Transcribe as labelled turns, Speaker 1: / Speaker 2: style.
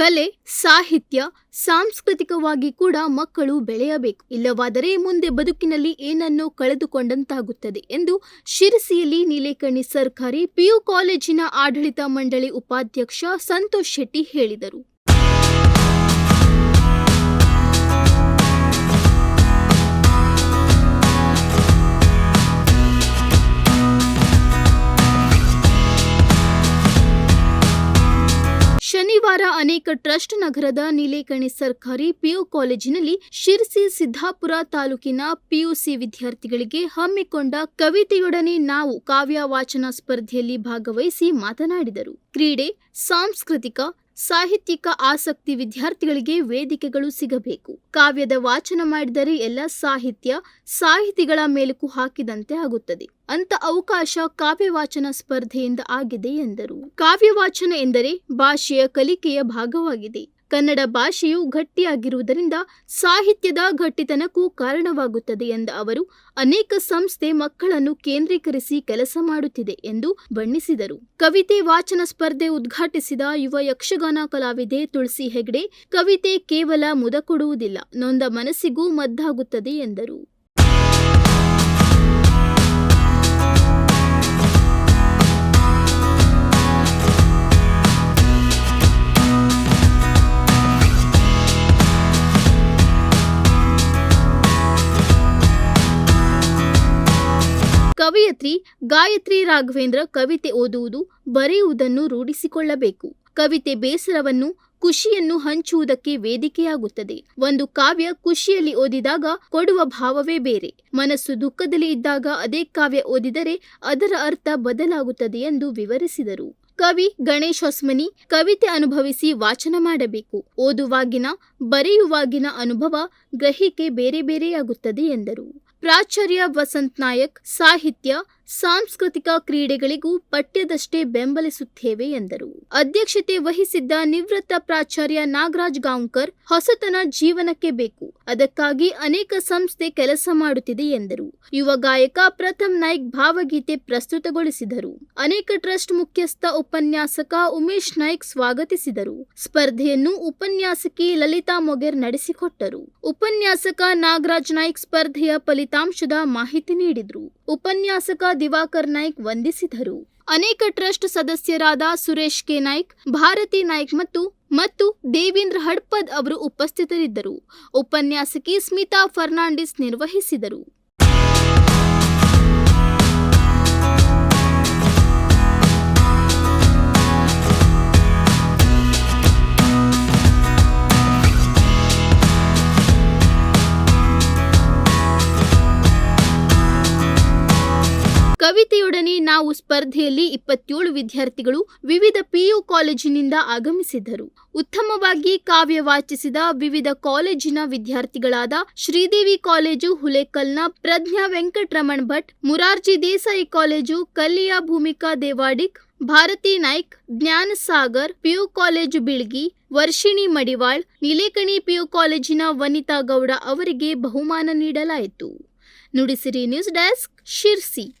Speaker 1: ಕಲೆ, ಸಾಹಿತ್ಯ, ಸಾಂಸ್ಕೃತಿಕವಾಗಿ ಕೂಡ ಮಕ್ಕಳು ಬೆಳೆಯಬೇಕು. ಇಲ್ಲವಾದರೆ ಮುಂದೆ ಬದುಕಿನಲ್ಲಿ ಏನನ್ನೋ ಕಳೆದುಕೊಂಡಂತಾಗುತ್ತದೆ ಎಂದು ಶಿರಸಿಯಲ್ಲಿ ನೀಲೇಕಣಿ ಸರ್ಕಾರಿ ಪಿಯು ಕಾಲೇಜಿನ ಆಡಳಿತ ಮಂಡಳಿ ಉಪಾಧ್ಯಕ್ಷ ಸಂತೋಷ್ ಶೆಟ್ಟಿ ಹೇಳಿದರು. ಶನಿವಾರ ಅನೇಕ ಟ್ರಸ್ಟ್ ನಗರದ ನೀಲೇಕಣಿ ಸರ್ಕಾರಿ ಪಿಯು ಕಾಲೇಜಿನಲ್ಲಿ ಶಿರ್ಸಿ ಸಿದ್ದಾಪುರ ತಾಲೂಕಿನ ಪಿಯುಸಿ ವಿದ್ಯಾರ್ಥಿಗಳಿಗೆ ಹಮ್ಮಿಕೊಂಡ ಕವಿತೆಯೊಡನೆ ನಾವು ಕಾವ್ಯ ವಾಚನ ಸ್ಪರ್ಧೆಯಲ್ಲಿ ಭಾಗವಹಿಸಿ ಮಾತನಾಡಿದರು. ಕ್ರೀಡೆ, ಸಾಂಸ್ಕೃತಿಕ ಸಾಹಿತ್ಯಿಕ ಆಸಕ್ತಿ ವಿದ್ಯಾರ್ಥಿಗಳಿಗೆ ವೇದಿಕೆಗಳು ಸಿಗಬೇಕು. ಕಾವ್ಯದ ವಾಚನ ಮಾಡಿದರೆ ಎಲ್ಲ ಸಾಹಿತ್ಯ ಸಾಹಿತಿಗಳ ಮೇಲುಕು ಹಾಕಿದಂತೆ ಆಗುತ್ತದೆ. ಅಂತ ಅವಕಾಶ ಕಾವ್ಯ ವಾಚನ ಸ್ಪರ್ಧೆಯಿಂದ ಆಗಿದೆ ಎಂದರು. ಕಾವ್ಯ ವಾಚನ ಎಂದರೆ ಭಾಷೆಯ ಕಲಿಕೆಯ ಭಾಗವಾಗಿದೆ. ಕನ್ನಡ ಭಾಷೆಯು ಗಟ್ಟಿಯಾಗಿರುವುದರಿಂದ ಸಾಹಿತ್ಯದ ಗಟ್ಟಿತನಕ್ಕೂ ಕಾರಣವಾಗುತ್ತದೆ ಎಂದ ಅವರು, ಅನೇಕ ಸಂಸ್ಥೆ ಮಕ್ಕಳನ್ನು ಕೇಂದ್ರೀಕರಿಸಿ ಕೆಲಸ ಮಾಡುತ್ತಿದೆ ಎಂದು ಬಣ್ಣಿಸಿದರು. ಕವಿತೆ ವಾಚನ ಸ್ಪರ್ಧೆ ಉದ್ಘಾಟಿಸಿದ ಯುವ ಯಕ್ಷಗಾನ ಕಲಾವಿದೆ ತುಳಸಿ ಹೆಗ್ಡೆ, ಕವಿತೆ ಕೇವಲ ಮುದ ಕೊಡುವುದಿಲ್ಲ ನೊಂದ ಮನಸ್ಸಿಗೂ ಮದ್ದಾಗುತ್ತದೆ ಎಂದರು. ಕವಯತ್ರಿ ಗಾಯತ್ರಿ ರಾಘವೇಂದ್ರ ಕವಿತೆ ಓದುವುದು ಬರೆಯುವುದನ್ನು ರೂಢಿಸಿಕೊಳ್ಳಬೇಕು. ಕವಿತೆ ಬೇಸರವನ್ನು, ಖುಷಿಯನ್ನು ಹಂಚುವುದಕ್ಕೆ ವೇದಿಕೆಯಾಗುತ್ತದೆ. ಒಂದು ಕಾವ್ಯ ಖುಷಿಯಲ್ಲಿ ಓದಿದಾಗ ಕೊಡುವ ಭಾವವೇ ಬೇರೆ. ಮನಸ್ಸು ದುಃಖದಲ್ಲಿ ಇದ್ದಾಗ ಅದೇ ಕಾವ್ಯ ಓದಿದರೆ ಅದರ ಅರ್ಥ ಬದಲಾಗುತ್ತದೆ ಎಂದು ವಿವರಿಸಿದರು. ಕವಿ ಗಣೇಶ್ ಹೊಸ್ಮನಿ ಕವಿತೆ ಅನುಭವಿಸಿ ವಾಚನ ಮಾಡಬೇಕು. ಓದುವಾಗಿನ, ಬರೆಯುವಾಗಿನ ಅನುಭವ ಗ್ರಹಿಕೆ ಬೇರೆ ಬೇರೆಯಾಗುತ್ತದೆ ಎಂದರು. ಪ್ರಾಚಾರ್ಯ ವಸಂತ್ ನಾಯಕ್ ಸಾಹಿತ್ಯ ಸಾಂಸ್ಕೃತಿಕ ಕ್ರೀಡೆಗಳಿಗೂ ಪಠ್ಯದಷ್ಟೇ ಬೆಂಬಲಿಸುತ್ತೇವೆ ಎಂದರು. ಅಧ್ಯಕ್ಷತೆ ವಹಿಸಿದ್ದ ನಿವೃತ್ತ ಪ್ರಾಚಾರ್ಯ ನಾಗರಾಜ್ ಗಾಂವ್ಕರ್ ಹೊಸತನ ಜೀವನಕ್ಕೆ ಬೇಕು. ಅದಕ್ಕಾಗಿ ಅನೇಕ ಸಂಸ್ಥೆ ಕೆಲಸ ಮಾಡುತ್ತಿದೆ ಎಂದರು. ಯುವ ಗಾಯಕ ಪ್ರಥಮ್ ನಾಯ್ಕ್ ಭಾವಗೀತೆ ಪ್ರಸ್ತುತಗೊಳಿಸಿದರು. ಅನೇಕ ಟ್ರಸ್ಟ್ ಮುಖ್ಯಸ್ಥ ಉಪನ್ಯಾಸಕ ಉಮೇಶ್ ನಾಯ್ಕ್ ಸ್ವಾಗತಿಸಿದರು. ಸ್ಪರ್ಧೆಯನ್ನು ಉಪನ್ಯಾಸಕಿ ಲಲಿತಾ ಮೊಗೆರ್ ನಡೆಸಿಕೊಟ್ಟರು. ಉಪನ್ಯಾಸಕ ನಾಗರಾಜ್ ನಾಯ್ಕ್ ಸ್ಪರ್ಧೆಯ ಫಲಿತಾಂಶದ ಮಾಹಿತಿ ನೀಡಿದರು. ಉಪನ್ಯಾಸಕ ದಿವಾಕರ್ ನಾಯ್ಕ್ ವಂದಿಸಿದರು. ಅನೇಕ ಟ್ರಸ್ಟ್ ಸದಸ್ಯರಾದ ಸುರೇಶ್ ಕೆ. ನಾಯ್ಕ್, ಭಾರತಿ ನಾಯ್ಕ್ ಮತ್ತು ಮತ್ತು ದೇವೇಂದ್ರ ಹಡ್ಪದ್ ಅವರು ಉಪಸ್ಥಿತರಿದ್ದರು. ಉಪನ್ಯಾಸಕಿ ಸ್ಮಿತಾ ಫರ್ನಾಂಡಿಸ್ ನಿರ್ವಹಿಸಿದರು. ನಾವು ಸ್ಪರ್ಧೆಯಲ್ಲಿ ಇಪ್ಪತ್ತೇಳು ವಿದ್ಯಾರ್ಥಿಗಳು ವಿವಿಧ ಪಿಯು ಕಾಲೇಜಿನಿಂದ ಆಗಮಿಸಿದ್ದರು. ಉತ್ತಮವಾಗಿ ಕಾವ್ಯ ವಾಚಿಸಿದ ವಿವಿಧ ಕಾಲೇಜಿನ ವಿದ್ಯಾರ್ಥಿಗಳಾದ ಶ್ರೀದೇವಿ ಕಾಲೇಜು, ಹುಲೇಕಲ್ನ, ಪ್ರಜ್ಞಾ Venkataraman Bhat, Morarji Desai college, ಕಲ್ಲಿಯ Bhumika Devadik, Bharati Naik, Gnana Sagar, PU college Bilgi, Varshini Madiwal, Nilekani PU ಕಾಲೇಜಿನ ವನಿತಾ ಗೌಡ ಅವರಿಗೆ ಬಹುಮಾನ ನೀಡಲಾಯಿತು. Nudisiri news desk Sirsi.